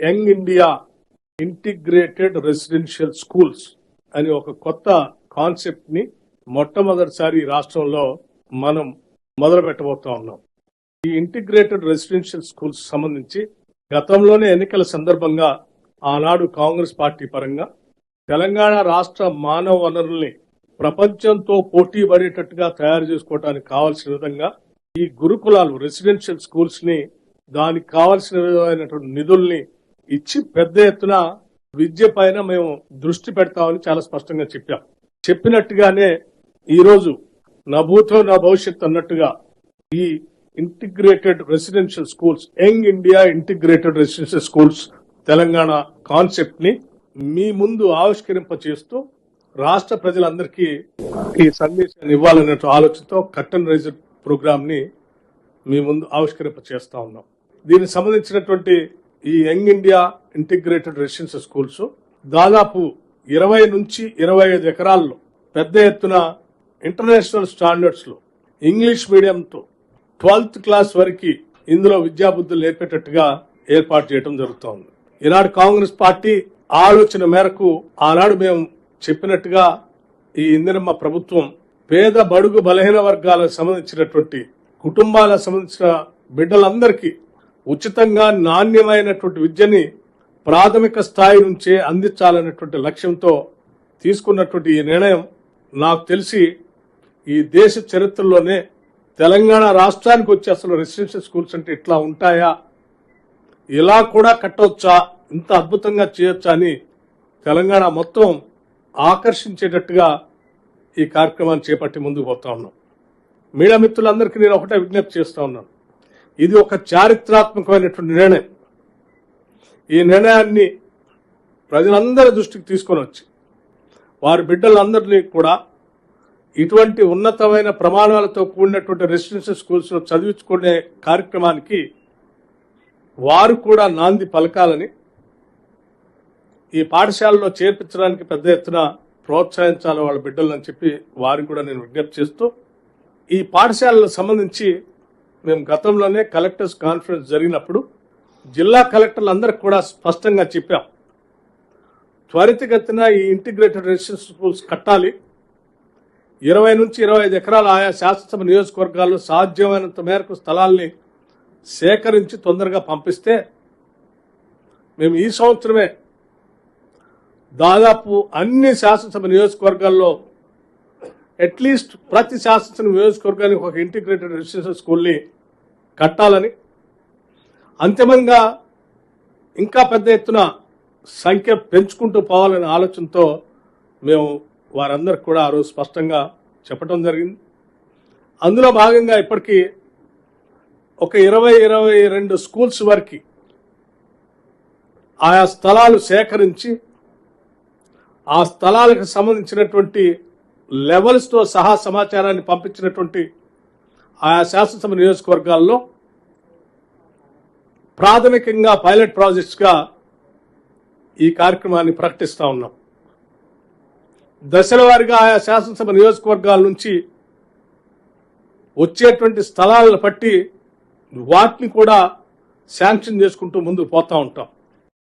Young India integrated residential schools అని ఒక కొత్త కాన్సెప్ట్ని మొట్టమొదటిసారి ఈ రాష్ట్రంలో మనం మొదలు పెట్టబోతా ఉన్నాం. ఈ ఇంటిగ్రేటెడ్ రెసిడెన్షియల్ స్కూల్స్ సంబంధించి గతంలోనే ఎన్నికల సందర్భంగా ఆనాడు కాంగ్రెస్ పార్టీ పరంగా తెలంగాణ రాష్ట్ర మానవ వనరుల్ని ప్రపంచంతో పోటీ పడేటట్టుగా తయారు చేసుకోవడానికి కావాల్సిన విధంగా ఈ గురుకులాలు రెసిడెన్షియల్ స్కూల్స్ని దానికి కావాల్సిన విధమైనటువంటి నిధుల్ని ఇచ్చి పెద్ద ఎత్తున విద్య పైన మేము దృష్టి పెడతామని చాలా స్పష్టంగా చెప్పాం. చెప్పినట్టుగానే ఈరోజు నా భూతో నా భవిష్యత్ అన్నట్టుగా ఈ integrated residential schools young India integrated residential schools Telangana కాన్సెప్ట్ని మీ ముందు ఆవిష్కరింప చేస్తూ రాష్ట్ర ప్రజలందరికీ ఈ సందేశాన్ని ఇవ్వాలనే ఆలోచనతో కట్టన్ రైజర్ ప్రోగ్రామ్ని మీ ముందు ఆవిష్కరింప చేస్తా ఉన్నాం. దీనికి సంబంధించినటువంటి ఈ young India integrated residential schools దాదాపు ఇరవై నుంచి ఇరవై ఐదు ఎకరాల్లో పెద్ద ఎత్తున ఇంటర్నేషనల్ స్టాండర్డ్స్లో ఇంగ్లీష్ మీడియంతో ట్వెల్త్ క్లాస్ వరకు ఇందులో విద్యాబుద్ధులు నేర్పేటట్టుగా ఏర్పాటు చేయడం జరుగుతోంది. ఈనాడు కాంగ్రెస్ పార్టీ ఆలోచన మేరకు ఆనాడు మేము చెప్పినట్టుగా ఈ ఇందిరమ్మ ప్రభుత్వం పేద బడుగు బలహీన వర్గాలకు సంబంధించినటువంటి కుటుంబాలకు సంబంధించిన బిడ్డలందరికీ ఉచితంగా నాణ్యమైనటువంటి విద్యని ప్రాథమిక స్థాయి నుంచే అందించాలనేటువంటి లక్ష్యంతో తీసుకున్నటువంటి ఈ నిర్ణయం నాకు తెలిసి ఈ దేశ చరిత్రలోనే తెలంగాణ రాష్ట్రానికి వచ్చి అసలు రెసిడెన్షియల్ స్కూల్స్ అంటే ఇట్లా ఉంటాయా? ఇలా కూడా కట్టవచ్చా? ఇంత అద్భుతంగా చేయొచ్చా అని తెలంగాణ మొత్తం ఆకర్షించేటట్టుగా ఈ కార్యక్రమాన్ని చేపట్టి ముందుకు పోతా ఉన్నాం. మీడియా మిత్రులందరికీ నేను ఒకటే విజ్ఞప్తి చేస్తా ఉన్నాను. ఇది ఒక చారిత్రాత్మకమైనటువంటి నిర్ణయం. ఈ నిర్ణయాన్ని ప్రజలందరి దృష్టికి తీసుకొని వచ్చి వారి బిడ్డలందరినీ కూడా ఇటువంటి ఉన్నతమైన ప్రమాణాలతో కూడినటువంటి రెసిడెన్షియల్ స్కూల్స్లో చదివించుకునే కార్యక్రమానికి వారు కూడా నాంది పలకాలని ఈ పాఠశాలలో చేర్పించడానికి పెద్ద ఎత్తున ప్రోత్సహించాలి వాళ్ళ బిడ్డలని చెప్పి వారికి కూడా నేను విజ్ఞప్తి చేస్తూ ఈ పాఠశాలకు సంబంధించి మేము గతంలోనే కలెక్టర్స్ కాన్ఫరెన్స్ జరిగినప్పుడు జిల్లా కలెక్టర్లు అందరికి కూడా స్పష్టంగా చెప్పాం. త్వరితగతిన ఈ ఇంటిగ్రేటెడ్ రెసిడెన్స్ స్కూల్స్ కట్టాలి. ఇరవై నుంచి ఇరవై ఐదు ఎకరాల ఆయా శాసనసభ నియోజకవర్గాల్లో సాధ్యమైనంత మేరకు స్థలాల్ని సేకరించి తొందరగా పంపిస్తే మేము ఈ సంవత్సరమే దాదాపు అన్ని శాసనసభ నియోజకవర్గాల్లో అట్లీస్ట్ ప్రతి శాసనసభ నియోజకవర్గానికి ఒక ఇంటిగ్రేటెడ్ రెసిడెన్షియల్ స్కూల్ని కట్టాలని అంతిమంగా ఇంకా పెద్ద ఎత్తున సంఖ్య పెంచుకుంటూ పోవాలనే ఆలోచనతో మేము వారందరికి కూడా ఆ రోజు స్పష్టంగా చెప్పడం జరిగింది. అందులో భాగంగా ఇప్పటికీ ఒక ఇరవై ఇరవై రెండు స్కూల్స్ వరకు ఆయా స్థలాలు సేకరించి ఆ స్థలాలకు సంబంధించినటువంటి లెవెల్స్తో సహా సమాచారాన్ని పంపించినటువంటి ఆ శాసనసభ నియోజకవర్గాల్లో ప్రాథమికంగా పైలట్ ప్రాజెక్ట్స్గా ఈ కార్యక్రమాన్ని ప్రకటిస్తూ ఉన్నాం. దశల వారిగా ఆయా శాసనసభ నియోజకవర్గాల నుంచి వచ్చేటువంటి స్థలాలను బట్టి వాటిని కూడా శాంక్షన్ చేసుకుంటూ ముందుకు పోతూ ఉంటాం.